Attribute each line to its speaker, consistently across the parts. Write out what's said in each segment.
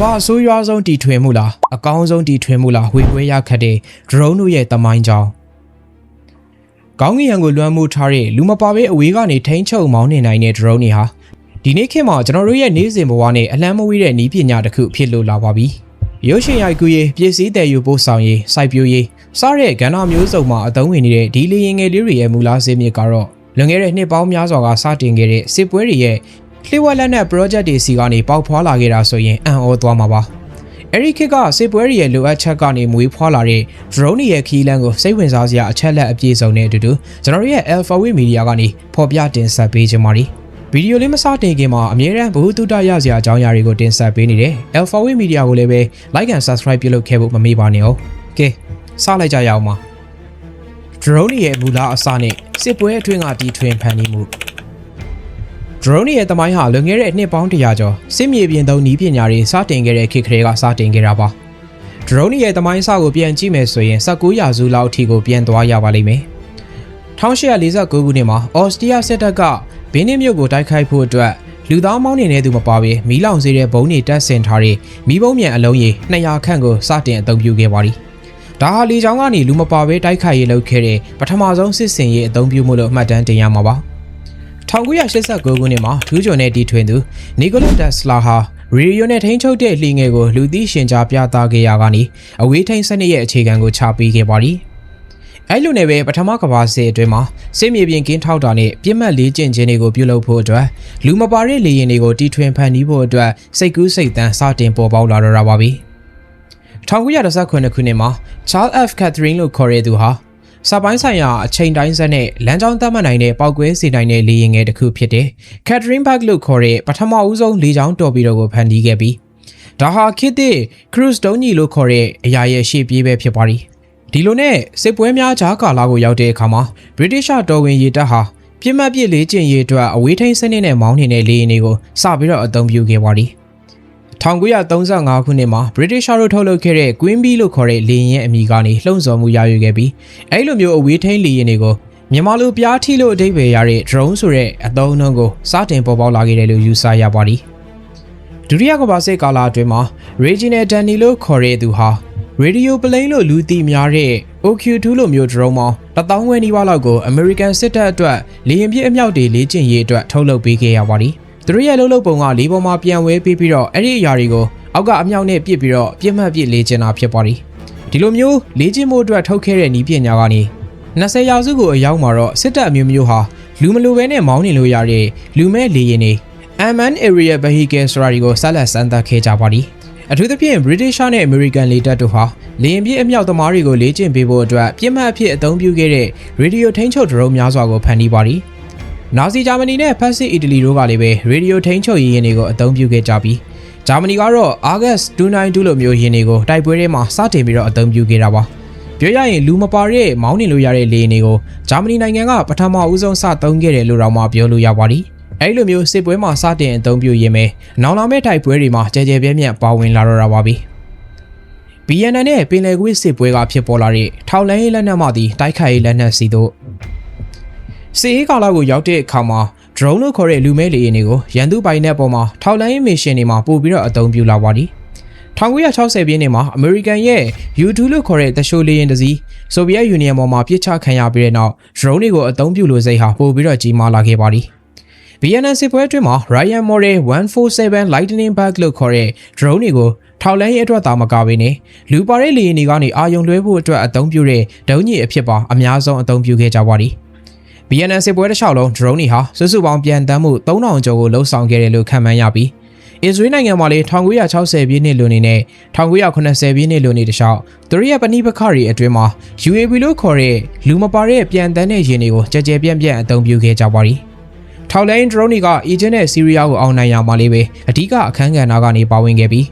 Speaker 1: ဘာအဆိုးရွားဆုံးတီထွင်မှုလားအကောင်းဆုံးတီထွင်မှုလားဝေခွဲရခတ်တဲ့ drone တို့ရဲ့တမိုင်းကြောင်းကောင်းကင်ရံကိုလွှမ်းမိုးထားတဲ့လူမပါဘဲအဝေးကနေထိန်းချုပ်မောင်းနေနိုင်တဲ့ drone တွေဟာဒီနေ့ခေတ်မှာကျွန်တော်တို့ရဲ့နေ့စဉ်ဘဝနဲ့အလန်းမဝေးတဲ့နည်းပညာတစ်ခုဖြစ်လို့လာပါပြီရုပ်ရှင်ရိုက်ကူးရေးပြည်စည်းတယ်ယူပို့ဆောင်ရေးစိုက်ပျိုးရေးစတဲ့ကဏ္ဍမျိုးစုံမှာအသုံးဝင်နေတဲ့ဒီလေရင်ငယ်လေးတွေရဲ့မူလားစင်းမြစ်ကတော့လွန်ခဲ့တဲ့နှစ်ပေါင်းများစွာကစတင်ခဲ့တဲ့စစ်ပွဲတွေရဲ့ လျှို့ဝှက်လက်နက် project တွေစီကနေပေါက်ဖွာလာခဲ့တာဆိုရင်အံ့ဩသွားမှာပါအဲ့ဒီခေတ်ကစစ်ပွဲတွေရဲ့လိုအပ်ချက်ကနေမွေးဖွာလာတဲ့ drone တွေရဲ့ခီးလန်းကိုစိတ်ဝင်စားစရာအချက်လက်အပြည့်စုံတဲ့အတူတူကျွန်တော်တို့ရဲ့ Alpha Wave Media ကနေဖော်ပြတင်ဆက်ပေးကြပါမယ်ဗီဒီယိုလေးမစတင်ခင်မှာအမြဲတမ်းဘ ഹു တုတရစရာအကြောင်းအရာတွေကိုတင်ဆက်ပေးနေတယ် Alpha Wave Media ကိုလည်းပဲ like and subscribe ပြုလုပ်ခဲ့ဖို့မမေ့ပါနဲ့ဟုတ်ကဲစလိုက်ကြရအောင်ပါ drone တွေရဲ့မူလအစနဲ့စစ်ပွဲအတွင်းကတီထွင်ဖန်တီးမှု drone ရဲ့တမိုင်းဟာလွန်ခဲ့တဲ့နှစ်ပေါင်း100ကျော်စစ်မြေပြင်သုံးနည်းပညာတွေစတင်ခဲ့တဲ့ခေတ်ကလေးကစတင်ခဲ့တာပါ drone ရဲ့တမိုင်းအစကိုပြန်ကြည့်မယ်ဆိုရင်19ရာစုလောက်အထိကိုပြန်သွားရပါလိမ့်မယ်1849ခုနှစ်မှာအော်စတြီးယားစစ်တပ်ကဘင်းနစ်မြို့ကိုတိုက်ခိုက်ဖို့အတွက်လူသားမောင်းနေတဲ့သူမပါဘဲမီးလောင်စေတဲ့ဘုံတွေတက်ဆင်ထားတဲ့မီးဘုံမြန်အလုံးကြီး200ခန့်ကိုစတင်အသုံးပြုခဲ့ပါသည်ဒါဟာလေကြောင်းကနေလူမပါဘဲတိုက်ခိုက်ရေးလုပ်ခဲ့တဲ့ပထမဆုံးစစ်စင်ရေးအသုံးပြုမှုလို့မှတ်တမ်းတင်ရမှာပါ 1989ခုနှစ်မှာထူးချွန်တဲ့တီထွင်သူနီကိုလာတက်စလာဟာရေဒီယိုနဲ့ထိန်းချုပ်တဲ့လှီငယ်ကိုလူသိရှင်ကြားပြသခဲ့ရကနေအဝေးထိန်းစနစ်ရဲ့အခြေခံကိုချပေးခဲ့ပါသည်အဲ့လိုနဲ့ပဲပထမကမ္ဘာစစ်အတွင်းမှာစစ်မြေပြင်ကင်းထောက်တာနဲ့ပြစ်မှတ်လေးကျင့်ခြင်းတွေကိုပြုလုပ်ဖို့အတွက်လူမပါတဲ့လေရင်တွေကိုတီထွင်ဖန်တီးဖို့အတွက်စိတ်ကူးစိတ်တန်းစတင်ပေါ်ပေါက်လာတော့တာပါပဲ1919ခုနှစ်မှာ Charles F. Catherine လို့ခေါ်တဲ့သူဟာ စပိုင်းဆိုင်ရာအချိန်တိုင်းစက်နဲ့လမ်းကြောင်းသတ်မှတ်နိုင်တဲ့ပောက်ကွဲစေနိုင်တဲ့လေယာဉ်ငယ်တစ်ခုဖြစ်တဲ့ Catherine Bug လို့ခေါ်တဲ့ပထမဦးဆုံးလေကြောင်းတော်ပီဒိုကိုဖန်တီးခဲ့ပြီးဒါဟာခေတ်သစ် cruise ဒုံးကြီးလို့ခေါ်တဲ့အရာရဲ့ရှေ့ပြေးပဲဖြစ်ပါသည်ဒီလိုနဲ့စစ်ပွဲများကြားကာလကိုရောက်တဲ့အခါမှာ British တော်ဝင်ရေတပ်ဟာပြစ်မှတ်ပစ်လေးကျင်ရေးအတွက်အဝေးထိန်းစနစ်နဲ့မောင်းနေတဲ့လေယာဉ်တွေကိုစပြီးတော့အသုံးပြုခဲ့ပါသည် 1935ခုနှစ်မှာ British တို့ထုတ်လုပ်ခဲ့တဲ့ Queen Bee လို့ခေါ်တဲ့လေယာဉ်ရဲ့အမည်ကနေလှုံ့ဆော်မှုရယူခဲ့ပြီးအဲ့လိုမျိုးအဝေးထိန်းလေယာဉ်တွေကိုမြန်မာလိုပြားထီလို့အဓိပ္ပာယ်ရတဲ့ drone ဆိုတဲ့အသုံးအနှုန်းကိုစတင်ပေါ်ပေါက်လာခဲ့တယ်လို့ယူဆရပါသည်ဒုတိယကမ္ဘာစစ်ကာလအတွင်းမှာ Regional Danny လို့ခေါ်တဲ့သူဟာ Radio Plane လို့လူသိများတဲ့ OQ2 လို့မျိုး drone မောင်းတထောင်ဝဲနီးပါးလောက်ကို American စစ်တပ်အတွက်လေယာဉ်ပြစ်အမြောက်တွေလေ့ကျင့်ရေးအတွက်ထုတ်လုပ်ပေးခဲ့ရပါသည် သူတို့ရဲ့လှုပ်လှုပ်ပုံကလေးပေါ်မှာပြန်ဝဲပေးပြီးတော့အဲ့ဒီအရာတွေကိုအောက်ကအမြောက်နဲ့ပစ်ပြီးတော့ပြစ်မှတ်ပစ်လေ့ကျင့်တာဖြစ်ပါသည်ဒီလိုမျိုးလေ့ကျင့်မှုအတွက်ထုတ်ခဲ့တဲ့နည်းပညာကနေ20ရာစုကိုအရောက်မှာတော့စစ်တပ်အမျိုးမျိုးဟာလူမလိုဘဲနဲ့မောင်းနေလို့ရတဲ့လူမဲ့လေယာဉ်တွေ Unmanned Area Vehicle ဆိုတာတွေကိုဆက်လက်စမ်းသပ်ခဲ့ကြပါသည်အထူးသဖြင့် British နဲ့ American လေတပ်တို့ဟာလေယာဉ်ပြည့်အမြောက်သမားတွေကိုလေ့ကျင့်ပေးဖို့အတွက်ပြစ်မှတ်အဖြစ်အသုံးပြုခဲ့တဲ့ Radio ထိန်းချုပ်ဒရုန်းများစွာကိုဖန်တီးပါသည် နာဇီဂျာမနီနဲ့ဖက်စစ်အီတလီတို့ကလည်းပဲရေဒီယိုထိန်းချုပ်ရေးရင်တွေကိုအသုံးပြုခဲ့ကြပြီးဂျာမနီကတော့ August 292လို့မျိုးရင်တွေကိုတိုက်ပွဲထဲမှာစတင်ပြီးတော့အသုံးပြုခဲ့တာပါပြောရရင်လူမပါတဲ့မောင်းနေလို့ရတဲ့လေယာဉ်တွေကိုဂျာမနီနိုင်ငံကပထမဦးဆုံးစသုံးခဲ့တယ်လို့တော့မှပြောလို့ရပါသည်အဲ့လိုမျိုးစစ်ပွဲမှာစတင်အသုံးပြုရင်းပဲနောင်လာမဲ့တိုက်ပွဲတွေမှာကြဲကြဲပြန့်ပြန့်ပါဝင်လာတော့တာပါပြီ BNN နဲ့ပင်လယ်ကွေးစစ်ပွဲကဖြစ်ပေါ်လာတဲ့ထောက်လန်းရေးလက်နက်မှသည်တိုက်ခိုက်ရေးလက်နက်စီတို့ စစ်ရေးကာလကိုရောက်တဲ့အခါမှာ drone လို့ခေါ်တဲ့လူမဲလေယာဉ်တွေကိုရန်သူပိုင်တဲ့ပေါ်မှာထောက်လန်းရေးမစ်ရှင်တွေမှာပို့ပြီးတော့အသုံးပြုလာပါသည်1960ပြည့်နှစ်မှာ American ရဲ့ U2 လို့ခေါ်တဲ့တရှိုးလေယာဉ်တစ်စီး Soviet Union ပေါ်မှာပြစ်ချခံရပြီးတဲ့နောက် drone တွေကိုအသုံးပြုလို့စိတ်ဟာပို့ပြီးတော့ကြီးမားလာခဲ့ပါသည် BNN စစ်ပွဲအတွင်းမှာ Ryan Model 147 Lightning Bug လို့ခေါ်တဲ့ drone တွေကိုထောက်လန်းရေးအတွက်သာမကဘဲနဲ့လူပါတဲ့လေယာဉ်တွေကနေအာယုံလွှဲဖို့အတွက်အသုံးပြုတဲ့ဒုံးကြီးအဖြစ်ပါအများဆုံးအသုံးပြုခဲ့ကြပါသည် BNN စစ်ပွဲတစ်လျှောက်လုံး drone တွေဟာစုစုပေါင်းပြန်တမ်းမှု3000ကျော်ကိုလှုပ်ဆောင်ခဲ့တယ်လို့ခန့်မှန်းရပြီးအစ္စရေးနိုင်ငံမှာလေ1960ပြည့်နှစ်လွန်နေနဲ့1980ပြည့်နှစ်လွန်နေတခြားသူတို့ရဲ့ပဏိပခတွေအတွင်းမှာ UAV လို့ခေါ်တဲ့လူမပါတဲ့ပြန်တမ်းတဲ့ယာဉ်တွေကိုကြကြပြန့်ပြန့်အသုံးပြုခဲ့ကြပါသည်ထောက်လိုင်း drone တွေကအီဂျစ်နဲ့ဆီးရီးယားကိုအောင်နိုင်ရမှာလေးပဲအဓိကအခန်းကဏ္ဍကနေပါဝင်ခဲ့ပြီး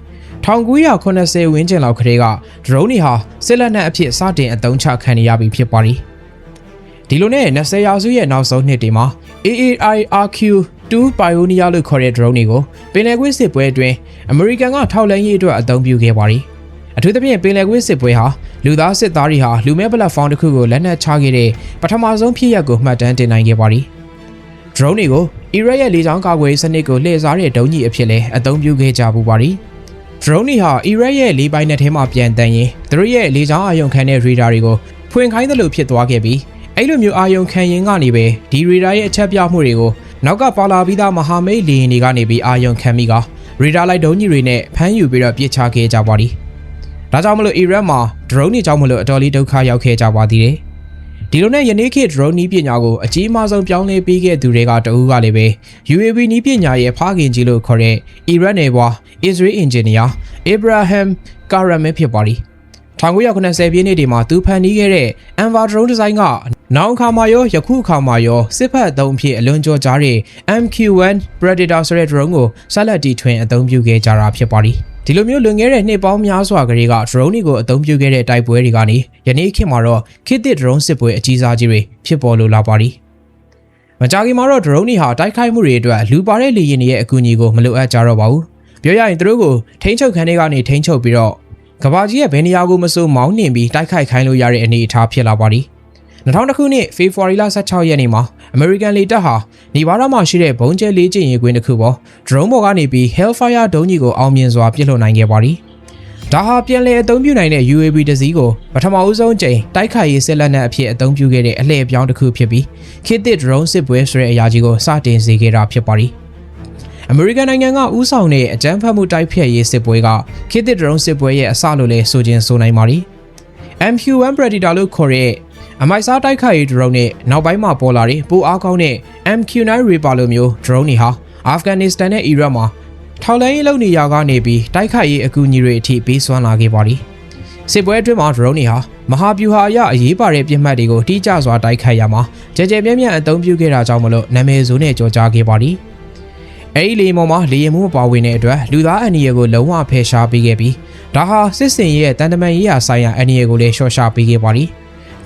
Speaker 1: 1980ဝန်းကျင်လောက်ကတည်းက drone တွေဟာစစ်လက်နက်အဖြစ်စတင်အသုံးချခံနေရပြီဖြစ်ပါသည် ဒီလိုနဲ့20ရာစုရဲ့နောက်ဆုံးနှစ်တွေမှာ AAI RQ2 Pioneer လို့ခေါ်တဲ့ drone တွေကိုပင်လယ်ကွေ့စစ်ပွဲအတွင်း American ကထောက်လှမ်းရေးအတွက်အသုံးပြုခဲ့ပါသည်အထူးသဖြင့်ပင်လယ်ကွေ့စစ်ပွဲဟာလူသားစစ်သားတွေဟာလူမဲပလက်ဖောင်းတစ်ခုကိုလက်နက်ချခဲ့တဲ့ပထမဆုံးဖြစ်ရပ်ကိုမှတ်တမ်းတင်နိုင်ခဲ့ပါသည် drone တွေကို Iraq ရဲ့လေကြောင်းကာကွယ်ရေးစနစ်ကိုလှည့်စားတဲ့ဒုံးကြီးအဖြစ်လည်းအသုံးပြုခဲ့ကြပူပါသည် drone တွေဟာအီရတ်ရဲ့လေပိုင်နယ်ထဲမှာပြန်တန်ရင်သူတို့ရဲ့လေကြောင်းအာရုံခံတဲ့ radar တွေကိုဖွင့်ခိုင်းသလိုဖြစ်သွားခဲ့ပြီး အဲ့လိုမျိုးအာရုံခံရင်ကနေပဲဒီ radar ရဲ့အချက်ပြမှုတွေကိုနောက်ကပါလာပြီးသားမဟာမိတ်လေယာဉ်တွေကနေပြီးအာရုံခံမိက radar လိုက်ဒုံးကြီးတွေနဲ့ဖမ်းယူပြီးတော့ပြစ်ချခဲ့ကြပါသည်ဒါကြောင့်မလို့အီရတ်မှာ drone တွေကြောင့်မလို့အတော်လေးဒုက္ခရောက်ခဲ့ကြပါသေးတယ်ဒီလိုနဲ့ယနေ့ခေတ် drone နီးပညာကိုအကြီးအမားဆုံးပြောင်းလဲပေးခဲ့သူတွေကတဦးကလည်းပဲ UAV နီးပညာရဲ့ဖခင်ကြီးလို့ခေါ်တဲ့အီရတ်နယ်ဘွား Israel engineer Abraham Karaman ဖြစ်ပါသည်1990ပြည့်နှစ်တွေမှာသူဖန်တီးခဲ့တဲ့ Anva drone design က နောက်အခါမှာရောယခုအခါမှာရောစစ်ဖက်အသုံးအဖြစ်အလွန်ကြောကြားတဲ့ MQ-1 Predator ဆိုတဲ့ drone ကိုဆက်လက်တီထွင်အသုံးပြုခဲ့ကြတာဖြစ်ပါသည်ဒီလိုမျိုးလွန်ခဲ့တဲ့နှစ်ပေါင်းများစွာကလေးက drone တွေကိုအသုံးပြုခဲ့တဲ့တိုက်ပွဲတွေကနေယနေ့ခေတ်မှာတော့ခေတ်သစ် drone စစ်ပွဲအကြီးစားကြီးတွေဖြစ်ပေါ်လိုလာပါသည်မကြာခင်မှာတော့ drone တွေဟာတိုက်ခိုက်မှုတွေအတွက်လူပါတဲ့လေယာဉ်တွေရဲ့အကူအညီကိုမလိုအပ်ကြတော့ပါဘူးပြောရရင်သူတို့ကိုထိန်းချုပ်ခန်းတွေကနေထိန်းချုပ်ပြီးတော့ကဘာကြီးရဲ့ဘယ်နေရာကိုမဆိုမောင်းနှင်ပြီးတိုက်ခိုက်ခိုင်းလို့ရတဲ့အနေအထားဖြစ်လာပါသည် 2000ခုနှစ်ဖေဖော်ဝါရီလ16ရက်နေ့မှာ American လေတပ်ဟာနေဘာဒါမှာရှိတဲ့ဘုံကျဲလေးကျင်ရင်ကွင်းတစ်ခုပေါ် drone ပေါ်ကနေပြီး Hellfire ဒုံးကြီးကိုအောင်မြင်စွာပစ်လွှတ်နိုင်ခဲ့ပါသည်ဒါဟာပြန်လည်အသုံးပြုနိုင်တဲ့ UAV တစ်စီးကိုပထမအဦးဆုံးကြိမ်တိုက်ခိုက်ရေးစစ်လက်နက်အဖြစ်အသုံးပြုခဲ့တဲ့အလှည့်ပြောင်းတစ်ခုဖြစ်ပြီးခေတ်သစ် drone စစ်ပွဲဆိုတဲ့အရာကြီးကိုစတင်စေခဲ့တာဖြစ်ပါသည်အမေရိကန်နိုင်ငံကဥဆောင်တဲ့အကြမ်းဖက်မှုတိုက်ဖျက်ရေးစစ်ပွဲကခေတ်သစ် drone စစ်ပွဲရဲ့အစလို့လဲဆိုခြင်းဆိုနိုင်ပါသည် MQ-1 Predator လို့ခေါ်တဲ့ အမိုက်စားတိုက်ခိုက်ရေး drone နဲ့နောက်ပိုင်းမှာပေါ်လာတဲ့ပိုအားကောင်းတဲ့ MQ-9 Reaper လိုမျိုး drone တွေဟာအာဖဂန်နစ္စတန်နဲ့အီရတ်မှာထောက်လှမ်းရေးလုပ်နေရာကနေပြီးတိုက်ခိုက်ရေးအကူအညီတွေအထိပေးစွမ်းလာခဲ့ပါသည်စစ်ပွဲအတွင်းမှာ drone တွေဟာမဟာဗျူဟာအရအရေးပါတဲ့ပြစ်မှတ်တွေကိုတိကျစွာတိုက်ခိုက်ရမှာကြကြပြန့်ပြန့်အသုံးပြုခဲ့တာကြောင့်မလို့နာမည်ဆိုးနဲ့ကြော်ကြားခဲ့ပါသည်အဲ့ဒီလေမော်မှာလေရင်မှုမပါဝင်တဲ့အတွက်လူသားအန္တရာယ်ကိုလုံးဝဖယ်ရှားပေးခဲ့ပြီးဒါဟာစစ်စင်ရဲ့တန်တမန်ရေးရာဆိုင်ရာအန္တရာယ်ကိုလည်းရှော့ရှာပေးခဲ့ပါသည်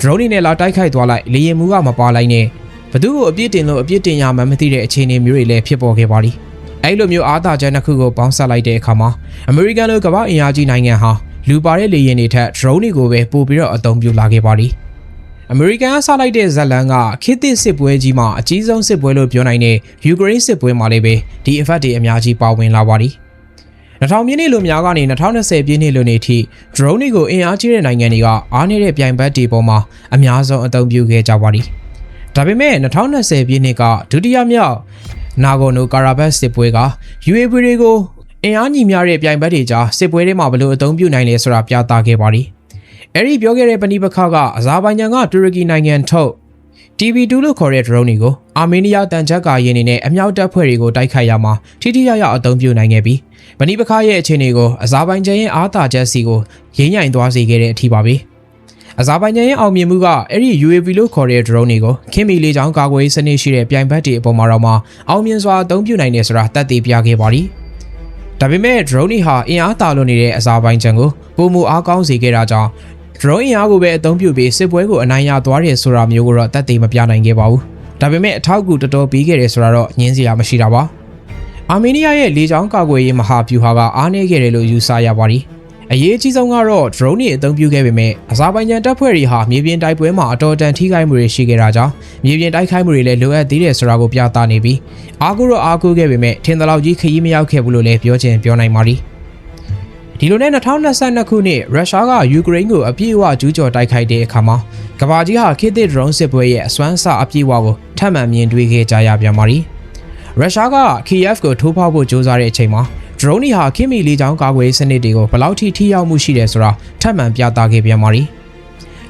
Speaker 1: drone နဲ့လာတိုက်ခိုက်သွားလိုက်လေရင်မှုကမပါလိုက်နဲ့ဘသူ့ကိုအပြစ်တင်လို့အပြစ်တင်ရမှမသိတဲ့အခြေအနေမျိုးတွေလည်းဖြစ်ပေါ်ခဲ့ပါသည်အဲ့လိုမျိုးအားသာချက်တစ်ခုကိုပေါင်းစပ်လိုက်တဲ့အခါမှာအမေရိကန်လိုကမ္ဘာအင်အားကြီးနိုင်ငံဟာလူပါတဲ့လေယာဉ်တွေထက် drone တွေကိုပဲပို့ပြီးတော့အသုံးပြုလာခဲ့ပါသည်အမေရိကန်ကစလိုက်တဲ့ဇက်လန်ကခေတ်သစ်စစ်ပွဲကြီးမှာအကြီးဆုံးစစ်ပွဲလို့ပြောနိုင်တဲ့ယူကရိန်းစစ်ပွဲမှာလည်းပဲဒီ effect တွေအများကြီးပါဝင်လာပါသည် 2000ပြည့်နှစ်လိုများကနေ2020ပြည့်နှစ်လိုနေထိ drone တွေကိုအင်အားကြီးတဲ့နိုင်ငံတွေကအားနည်းတဲ့ပြိုင်ဘက်တွေပေါ်မှာအများဆုံးအသုံးပြုခဲ့ကြပါသည်ဒါပေမဲ့2020ပြည့်နှစ်ကဒုတိယမြောက်နာဂိုနိုကာရာဘတ်စစ်ပွဲက UAV တွေကိုအင်အားညီမျှတဲ့ပြိုင်ဘက်တွေကြားစစ်ပွဲတွေမှာဘယ်လိုအသုံးပြုနိုင်လဲဆိုတာပြသခဲ့ပါသည်အဲ့ဒီပြောခဲ့တဲ့ပဏိပခကအဇာဘိုင်ဂျန်ကတူရကီနိုင်ငံထုတ် TV2 လို့ခေါ်တဲ့ drone တွေကိုအာမေးနီးယားတန်ချက်ကာရင်းနေနဲ့အမြောက်တပ်ဖွဲ့တွေကိုတိုက်ခိုက်ရမှာထိထိရောက်ရောက်အသုံးပြုနိုင်ခဲ့ပြီးဗနီပခရဲ့အခြေအနေကိုအဇာဘိုင်ဂျန်ရဲ့အားသာချက်စီကိုရင်းညိုင်သွားစေခဲ့တဲ့အထိပါပဲအဇာဘိုင်ဂျန်ရဲ့အောင်မြင်မှုကအဲ့ဒီ UAV လို့ခေါ်တဲ့ drone တွေကိုခင်မီလေးချောင်းကာကွယ်ရေးစနစ်ရှိတဲ့ပြိုင်ဘက်တွေအပေါ်မှာတော့မှအောင်မြင်စွာအသုံးပြုနိုင်တယ်ဆိုတာတတ်သိပြခဲ့ပါသည်ဒါပေမဲ့ drone တွေဟာအင်အားတာလွန်နေတဲ့အဇာဘိုင်ဂျန်ကိုပုံမူအားကောင်းစေခဲ့တာကြောင့် drone အင်အားကိုပဲအသုံးပြုပြီးစစ်ပွဲကိုအနိုင်ရသွားတယ်ဆိုတာမျိုးကိုတော့တတ်သိမပြနိုင်ခဲ့ပါဘူးဒါပေမဲ့အထောက်အကူတော်တော်ပြီးခဲ့တယ်ဆိုတာတော့ညင်းစရာမရှိတာပါအာမေးနီးယားရဲ့လေကြောင်းကာကွယ်ရေးမဟာဗျူဟာကအားနည်းခဲ့တယ်လို့ယူဆရပါတယ်အရေးအကြီးဆုံးကတော့ drone တွေအသုံးပြုခဲ့ပေမဲ့အဇာဘိုင်ဂျန်တပ်ဖွဲ့တွေဟာမြေပြင်တိုက်ပွဲမှာအတော်တန်ထိခိုက်မှုတွေရှိခဲ့တာကြောင့်မြေပြင်တိုက်ခိုက်မှုတွေလည်းလိုအပ်သေးတယ်ဆိုတာကိုပြသနေပြီးအားကိုတော့အားကိုခဲ့ပေမဲ့ထင်သလောက်ကြီးခရီးမရောက်ခဲ့ဘူးလို့လည်းပြောချင်ပြောနိုင်ပါတယ် ဒီလိုနဲ့2022ခုနှစ်ရုရှားကယူကရိန်းကိုအပြည့်အဝကျူးကျော်တိုက်ခိုက်တဲ့အခါမှာကဘာကြီးဟာခေတ်သစ် drone စစ်ပွဲရဲ့အစွမ်းအစအပြည့်အဝကိုထပ်မံမြင်တွေ့ခဲ့ကြရပြန်ပါသည်ရုရှားက Kiev ကိုထိုးဖောက်ဖို့ကြိုးစားတဲ့အချိန်မှာ drone တွေဟာခင်မီလေးချောင်းကာကွယ်စနစ်တွေကိုဘယ်လောက်ထိထိရောက်မှုရှိတယ်ဆိုတာထပ်မံပြသခဲ့ပြန်ပါသည်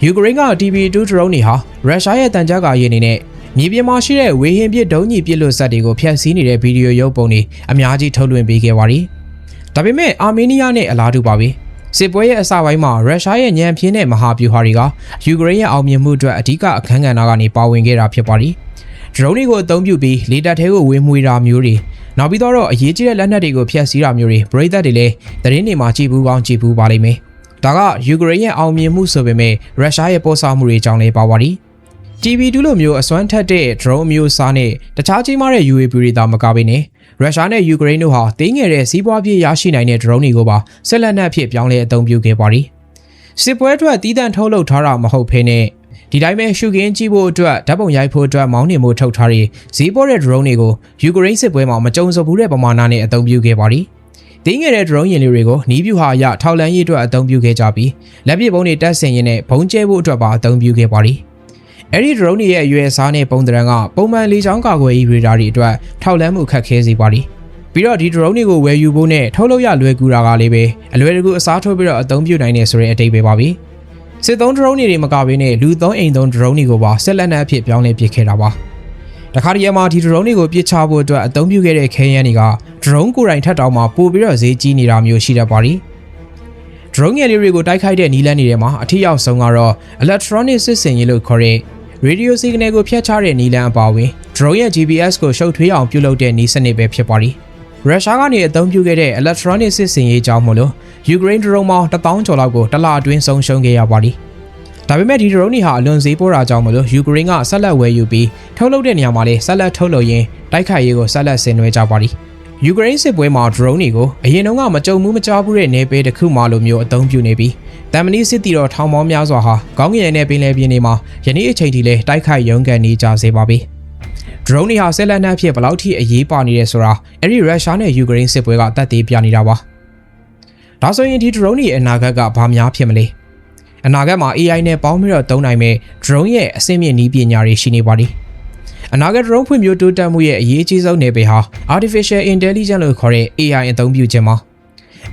Speaker 1: ယူကရိန်းက TB2 drone တွေဟာရုရှားရဲ့တန်ကြပ်ကာရေးအနေနဲ့မြေပြင်မှာရှိတဲ့ဝေဟင်ပစ်ဒုံးကြီးပစ်လွတ်စက်တွေကိုဖျက်ဆီးနေတဲ့ဗီဒီယိုရုပ်ပုံတွေအများကြီးထုတ်လွှင့်ပေးခဲ့ပါသည် ဒါပေမဲ့အာမေးနီးယားနဲ့အလားတူပါပဲစစ်ပွဲရဲ့အစပိုင်းမှာရုရှားရဲ့ညံပြင်းတဲ့မဟာဗျူဟာတွေကယူကရိန်းရဲ့အောင်မြင်မှုအတွက်အဓိကအခန်းကဏ္ဍကနေပါဝင်ခဲ့တာဖြစ်ပါသည်ဒရုန်းတွေကိုအသုံးပြုပြီးလေတပ်ထဲကိုဝေမှွေတာမျိုးတွေနောက်ပြီးတော့အရေးကြီးတဲ့လက်နက်တွေကိုဖျက်ဆီးတာမျိုးတွေပရိသတ်တွေလည်းသတင်းတွေမှာကြည်ဘူးကောင်းကြည်ဘူးပါလိမ့်မယ်ဒါကယူကရိန်းရဲ့အောင်မြင်မှုဆိုပေမဲ့ရုရှားရဲ့ပို့ဆောင်မှုတွေကြောင့်လည်းပါပါသည် TV2 လိုမျိုးအစွမ်းထက်တဲ့ drone မျိုးစားနဲ့တခြားကြီးမားတဲ့ UAV တွေသာမကဘဲနဲ့ ရုရှားနဲ့ယူကရိန်းတို့ဟာတင်းငယ်တဲ့စီးပွားဖြစ်ရရှိနိုင်တဲ့ drone တွေကိုပါဆက်လက်နက်အဖြစ်ပြောင်းလဲအသုံးပြုခဲ့ပါသည်စစ်ပွဲအတွက်တီးတန့်ထုတ်လုပ်ထားတာမဟုတ်ဘဲနဲ့ဒီတိုင်းပဲရှုခင်းကြည့်ဖို့အတွက်ဓာတ်ပုံရိုက်ဖို့အတွက်မောင်းနှင်မှုထုတ်ထားတဲ့ဈေးပေါ်တဲ့ drone တွေကိုယူကရိန်းစစ်ပွဲမှာမကြုံစဘူးတဲ့ပမာဏနဲ့အသုံးပြုခဲ့ပါသည်တတင်းငယ်တဲ့ drone ယာဉ်လေးတွေကိုနီးပြူဟာအရထောက်လန်းရေးအတွက်အသုံးပြုခဲ့ကြပြီးလက်ပစ်ဘုံတွေတက်ဆင်ရင်းနဲ့ဘုံကျဲဖို့အတွက်ပါအသုံးပြုခဲ့ပါသည် အဲ့ဒီ drone တွေရဲ့အရွယ်စားနဲ့ပုံသဏ္ဍာန်ကပုံမှန်လေကြောင်းကာကွယ်ရေးရေဒါတွေအတွက်ထောက်လန်းမှုခက်ခဲစေပါသည်ပြီးတော့ဒီ drone တွေကိုဝယ်ယူဖို့နဲ့ထုတ်လုပ်ရလွယ်ကူတာကလေးပဲအလွယ်တကူအစားထိုးပြီးတော့အသုံးပြုနိုင်နေဆိုတဲ့အတိတ်ပဲပါပြီစစ်သုံး drone တွေမကဘဲနဲ့လူသုံးအိမ်သုံး drone တွေကိုပါဆက်လက်နက်အဖြစ်ပြောင်းလဲပစ်ခဲ့တာပါတခါတည်းမှာဒီ drone တွေကိုပစ်ချဖို့အတွက်အသုံးပြုခဲ့တဲ့ခဲယမ်းတွေက drone ကိုယ်တိုင်ထပ်တောင်မှပို့ပြီးတော့ဈေးကြီးနေတာမျိုးရှိတတ်ပါသည် drone ငယ်လေးတွေကိုတိုက်ခိုက်တဲ့နီးလန်းတွေထဲမှာအထက်ရောက်ဆုံးကတော့ electronic စစ်စင်ရေးလို့ခေါ်တဲ့ radio signal ကိုဖျက်ချတဲ့နီးလန်းအပါအဝင် drone ရဲ့ GPS ကိုရှုပ်ထွေးအောင်ပြုလုပ်တဲ့နီးစနစ်ပဲဖြစ်ပါသည်ရုရှားကနေအသုံးပြုခဲ့တဲ့ electronic စစ်စင်ရေးကြောင့်မို့လို့ Ukraine drone ပေါင်း1000ကျော်လောက်ကိုတစ်လအတွင်းဆုံးရှုံးခဲ့ရပါသည်ဒါပေမဲ့ဒီ drone တွေဟာအလွန်ဈေးပေါ်တာကြောင့်မလို့ Ukraine ကဆက်လက်ဝယ်ယူပြီးထုတ်လုပ်တဲ့နေရာမှာလည်းဆက်လက်ထုတ်လုပ်ရင်းတိုက်ခိုက်ရေးကိုဆက်လက်ဆင်နွှဲကြပါသည် ယူကရိန်းစစ်ပွဲမှာ drone တွေကိုအရင်တုန်းကမကြုံမှုမကြားဘူးတဲ့နေပေတစ်ခုမှလိုမျိုးအသုံးပြုနေပြီးတမ်မဏိစစ်တီတော်ထောင်ပေါင်းများစွာဟာခေါင်းငယ်နဲ့ပင်လယ်ပြင်တွေမှာယနေ့အချိန်ထိလည်းတိုက်ခိုက်ရုန်းကန်နေကြစေပါပြီ။ drone တွေဟာဆက်လက်နှံ့ဖြစ်ဘလောက်ထိအရေးပါနေတယ်ဆိုတာအဲ့ဒီရုရှားနဲ့ယူကရိန်းစစ်ပွဲကတတ်သေးပြနေတာပါ။ဒါဆိုရင်ဒီ drone တွေအနာဂတ်ကဘာများဖြစ်မလဲ။အနာဂတ်မှာ AI နဲ့ပေါင်းပြီးတော့သုံးနိုင်မဲ့ drone ရဲ့အဆင့်မြင့်နည်းပညာတွေရှိနေပါသည်။ အနာဂတ် drone ဖွံ့ဖြိုးတိုးတက်မှုရဲ့အရေးကြီးဆုံးနယ်ပယ်ဟာ artificial intelligence လို့ခေါ်တဲ့ AI အသုံးပြုခြင်းပါ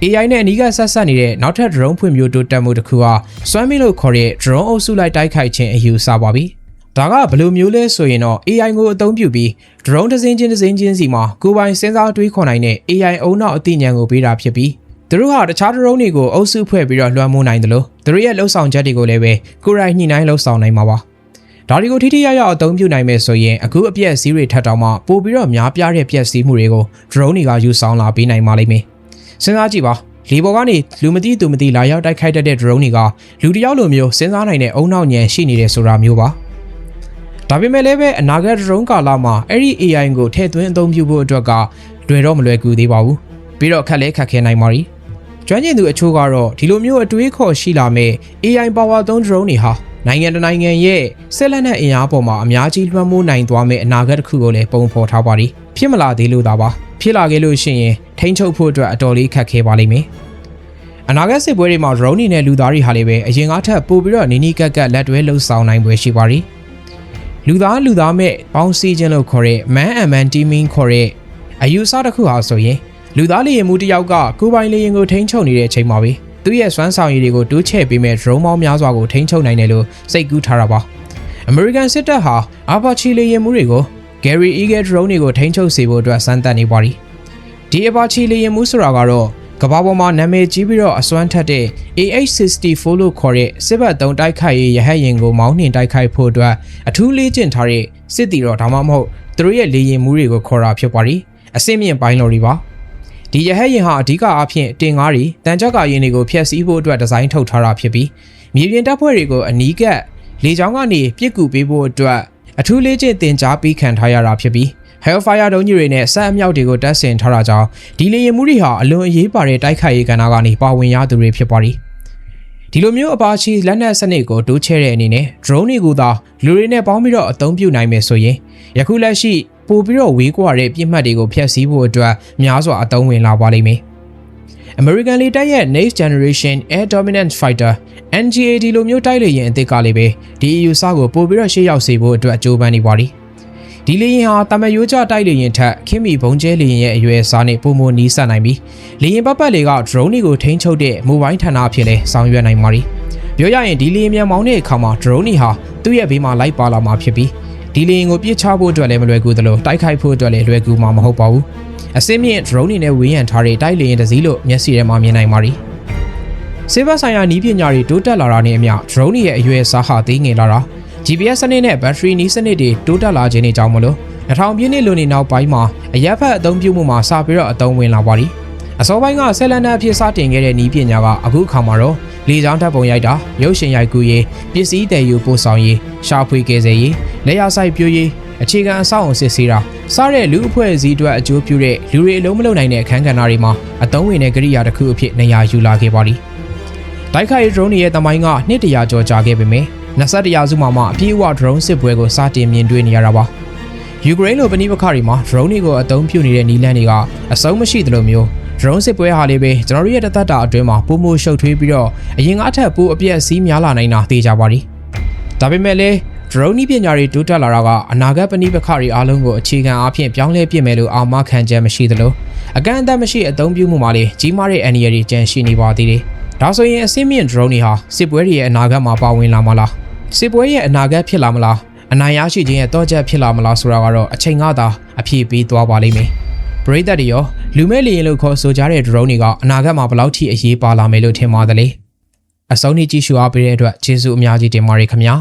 Speaker 1: AI နဲ့အနီးကပ်ဆက်ဆက်နေတဲ့နောက်ထပ် drone ဖွံ့ဖြိုးတိုးတက်မှုတစ်ခုဟာစွမ်းမီလို့ခေါ်တဲ့ drone အုပ်စုလိုက်တိုက်ခိုက်ခြင်းအယူဆပါပြီ။ဒါကဘယ်လိုမျိုးလဲဆိုရင်တော့ AI ကိုအသုံးပြုပြီး drone တစ်စင်းချင်းတစ်စင်းချင်းစီမှာကိုယ်ပိုင်စဉ်းစားတွေးခေါ်နိုင်တဲ့ AI အုံနောက်အသိဉာဏ်ကိုပေးတာဖြစ်ပြီးသူတို့ဟာတခြား drone တွေကိုအုပ်စုဖွဲ့ပြီးတော့လွှမ်းမိုးနိုင်တယ်လို့သူတို့ရဲ့လှုပ်ဆောင်ချက်တွေကိုလည်းပဲကိုယ်တိုင်ညှိနှိုင်းလှုပ်ဆောင်နိုင်မှာပါ။ ဒါတွေကိုထိထိရရအသုံးပြုနိုင်မယ်ဆိုရင်အခုအပြက်စီးတွေထပ်တောင်မှပို့ပြီးတော့များပြားတဲ့ပြက်စီးမှုတွေကို drone တွေကယူဆောင်လာပေးနိုင်ပါလိမ့်မယ်။စဉ်းစားကြည့်ပါလေပေါ်ကနေလူမသိသူမသိလာရောက်တိုက်ခိုက်တတ်တဲ့ drone တွေကလူတယောက်လိုမျိုးစဉ်းစားနိုင်တဲ့အုံနောက်ဉာဏ်ရှိနေတယ်ဆိုတာမျိုးပါ။ဒါပေမဲ့လည်းပဲအနာဂတ် drone ကာလမှာအဲ့ဒီ AI ကိုထည့်သွင်းအသုံးပြုဖို့အတွက်ကလွယ်တော့မလွယ်ကူသေးပါဘူး။ပြီးတော့ခက်လဲခက်ခဲနိုင်ပါ ರಿ ။ကျွမ်းကျင်သူအချို့ကတော့ဒီလိုမျိုးအတွေးခေါ်ရှိလာမဲ့ AI power သုံး drone တွေဟာ နိုင်ငံတနိုင်ငံရဲ့ဆက်လက်နဲ့အင်အားပေါ်မှာအများကြီးလွှမ်းမိုးနိုင်သွားမယ့်အနာဂတ်တစ်ခုကိုလည်းပုံဖော်ထားပါသည်ဖြစ်မလာသေးလို့သာပါဖြစ်လာခဲ့လို့ရှိရင်ထိန်းချုပ်ဖို့အတွက်အတော်လေးခက်ခဲပါလိမ့်မယ်အနာဂတ်စစ်ပွဲတွေမှာ drone တွေနဲ့လူသားတွေဟာလည်းပဲအရင်ကထက်ပိုပြီးတော့နီးနီးကပ်ကပ်လက်တွဲလှုပ်ဆောင်နိုင်ပွဲရှိပါသည်လူသားလူသားမဲ့ပေါင်းစည်းခြင်းလို့ခေါ်တဲ့ man and man teaming ခေါ်တဲ့အယူဆတစ်ခုဟာဆိုရင်လူသားလေရင်မှုတစ်ယောက်ကကိုယ်ပိုင်လေရင်ကိုထိန်းချုပ်နေတဲ့အချိန်မှာပဲ သူ့ရဲ့စွမ်းဆောင်ရည်တွေကိုတိုးချဲ့ပေးမဲ့ drone မောင်းများစွာကိုထိန်းချုပ်နိုင်တယ်လို့စိတ်ကူးထားတာပါ။ American စစ်တပ်ဟာ Apache လေယာဉ်မှုတွေကို Gary Eagle drone တွေကိုထိန်းချုပ်စေဖို့အတွက်စမ်းသပ်နေပါသည်။ဒီ Apache လေယာဉ်မှုဆိုတာကတော့ကမ္ဘာပေါ်မှာနာမည်ကြီးပြီးတော့အစွမ်းထက်တဲ့ AH-64 လို့ခေါ်တဲ့စစ်ဘက်သုံးတိုက်ခိုက်ရေးရဟတ်ယာဉ်ကိုမောင်းနှင်တိုက်ခိုက်ဖို့အတွက်အထူးလေ့ကျင့်ထားတဲ့စစ်တီတော်ဒါမှမဟုတ်သူတို့ရဲ့လေယာဉ်မှုတွေကိုခေါ်တာဖြစ်ပါသည်။အစစ်မြင့်ပိုင်းတော်တွေပါ။ ဒီရဟတ်ယာဉ်ဟာအဓိကအားဖြင့်တင်ငါးတွေတန်ကြပ်ကာယာဉ်တွေကိုဖျက်ဆီးဖို့အတွက်ဒီဇိုင်းထုတ်ထားတာဖြစ်ပြီးမြေပြင်တပ်ဖွဲ့တွေကိုအနီးကပ်လေကြောင်းကနေပြစ်ကူပေးဖို့အတွက်အထူးလေးကျင့်တင် जा ပြီးခံထားရတာဖြစ်ပြီး Hellfire ဒုံးကြီးတွေနဲ့ဆက်အမြောက်တွေကိုတပ်ဆင်ထားတာကြောင့်ဒီလေယာဉ်မှုတွေဟာအလွန်အရေးပါတဲ့တိုက်ခိုက်ရေးကဏ္ဍကနေပါဝင်ရသူတွေဖြစ်ပါသည်ဒီလိုမျိုးအပါချီလက်နက်စနစ်ကိုတိုးချဲ့တဲ့အနေနဲ့ drone တွေကိုသာလူတွေနဲ့ပေါင်းပြီးတော့အသုံးပြုနိုင်မယ်ဆိုရင်ယခုလက်ရှိ ပို့ပြီးတော့ဝေးကွာတဲ့ပြစ်မှတ်တွေကိုဖျက်ဆီးဖို့အတွက်များစွာအသုံးဝင်လာပါလိမ့်မယ်။ American လေတပ်ရဲ့ Next Generation Air Dominant Fighter NGAD လိုမျိုးတိုက်လေယာဉ်အသစ်ကလည်းပဲဒီ EU စကိုပို့ပြီးတော့ရှေ့ရောက်စေဖို့အတွက်ကြိုးပမ်းနေပါလိမ့်။ဒီလေယာဉ်ဟာတမယိုးကြတိုက်လေယာဉ်ထက်ခင်မီဘုံကျဲလေယာဉ်ရဲ့အရွယ်အစားနဲ့ပုံမနီးစပ်နိုင်ပြီးလေယာဉ်ပတ်ပတ်တွေက drone တွေကိုထိန်းချုပ်တဲ့မိုဘိုင်းဌာနအဖြစ်လဲဆောင်ရွက်နိုင်ပါလိမ့်။ပြောရရင်ဒီလေယာဉ်မြန်မောင်းတဲ့အခါမှာ drone တွေဟာသူ့ရဲ့ဘေးမှာလိုက်ပါလာမှာဖြစ်ပြီး ဒီလေရင်ကိုပြစ်ချဖို့အတွက်လည်းမလွယ်ကူသလိုတိုက်ခိုက်ဖို့အတွက်လည်းလွယ်ကူမှာမဟုတ်ပါဘူးအစင်းမြင့် drone တွေနဲ့ဝေးရန်ထားတဲ့တိုက်လေရင်တစ်စီးလို့မျက်စိထဲမှာမြင်နိုင်ပါ ರಿ စေဘဆိုင်ရာနီးပညာတွေတိုးတက်လာတာနဲ့အမျှ drone တွေရဲ့အရွယ်စားဟာသေးငယ်လာတာ GPS စနစ်နဲ့ battery နီးစနစ်တွေတိုးတက်လာခြင်းတွေကြောင့်မလို့2000ပြည့်နှစ်လိုနေနောက်ပိုင်းမှာအရက်ဖက်အသုံးပြုမှုမှာစပြီးတော့အသုံးဝင်လာပါသည်အစောပိုင်းကဆက်လက်နက်အဖြစ်စတင်ခဲ့တဲ့နီးပညာကအခုအခါမှာတော့ လေကြောင်းတပ်ပုံရိုက်တာရုပ်ရှင်ရိုက်ကူးရေးပစ္စည်းတည်ယူပို့ဆောင်ရေးရှာဖွေကယ်ဆယ်ရေးလက်ရဆိုင်ပြိုးရေးအခြေခံအဆောက်အုံစစ်ဆေးတာစတဲ့လူအဖွဲ့အစည်းအတွက်အကျိုးပြုတဲ့လူတွေအလုံးမလုံးနိုင်တဲ့အခန်းကဏ္ဍတွေမှာအသုံးဝင်တဲ့ကိရိယာတစ်ခုအဖြစ်နေရာယူလာခဲ့ပါသည်တိုက်ခိုက် drone ရဲ့တမိုင်းကနှစ်တရာကျော်ကြာခဲ့ပေမယ့်21ရာစုမှာမှအပြည့်အဝ drone စစ်ပွဲကိုစတင်မြင်တွေ့နေရတာပါယူကရိန်းလိုပဏိပခါတွေမှာ drone တွေကိုအသုံးပြုနေတဲ့နည်းလမ်းတွေကအစုံမရှိသလိုမျိုး drone စစ်ပွဲဟာလေးပဲကျွန်တော်တို့ရဲ့တသက်တာအတွင်းမှာပုံမှုရှုပ်ထွေးပြီးတော့အရင်ကအထက်ပိုအပြည့်အစည်းများလာနိုင်တာသိကြပါသည်ဒါပေမဲ့လည်း drone နည်းပညာတွေတိုးတက်လာတာကအနာဂတ်ပဏိပခတွေအားလုံးကိုအခြေခံအားဖြင့်ပြောင်းလဲပြစ်မယ်လို့အာမခံချက်မရှိသလိုအကန့်အသတ်မရှိအသုံးပြုမှုမှာလေကြီးမားတဲ့အန္တရာယ်တွေကြန့်ရှိနေပါသေးတယ်ဒါဆိုရင်အစင်းမြင့် drone တွေဟာစစ်ပွဲတွေရဲ့အနာဂတ်မှာပါဝင်လာမလားစစ်ပွဲရဲ့အနာဂတ်ဖြစ်လာမလားအနိုင်ရရှိခြင်းရဲ့တော့ချက်ဖြစ်လာမလားဆိုတာကတော့အချိန်ကသာအဖြေပေးသွားပါလိမ့်မယ် ပရိသတ်တွေရောလူမဲ့လီရင်လို့ခေါ်ဆိုကြတဲ့ drone တွေကအနာဂတ်မှာဘယ်လောက်ထိအရေးပါလာမယ်လို့ထင်ပါသလဲအဆုံးထိကြည့်ရှုအားပေးတဲ့အတွက်ကျေးဇူးအများကြီးတင်ပါတယ်ခင်ဗျာ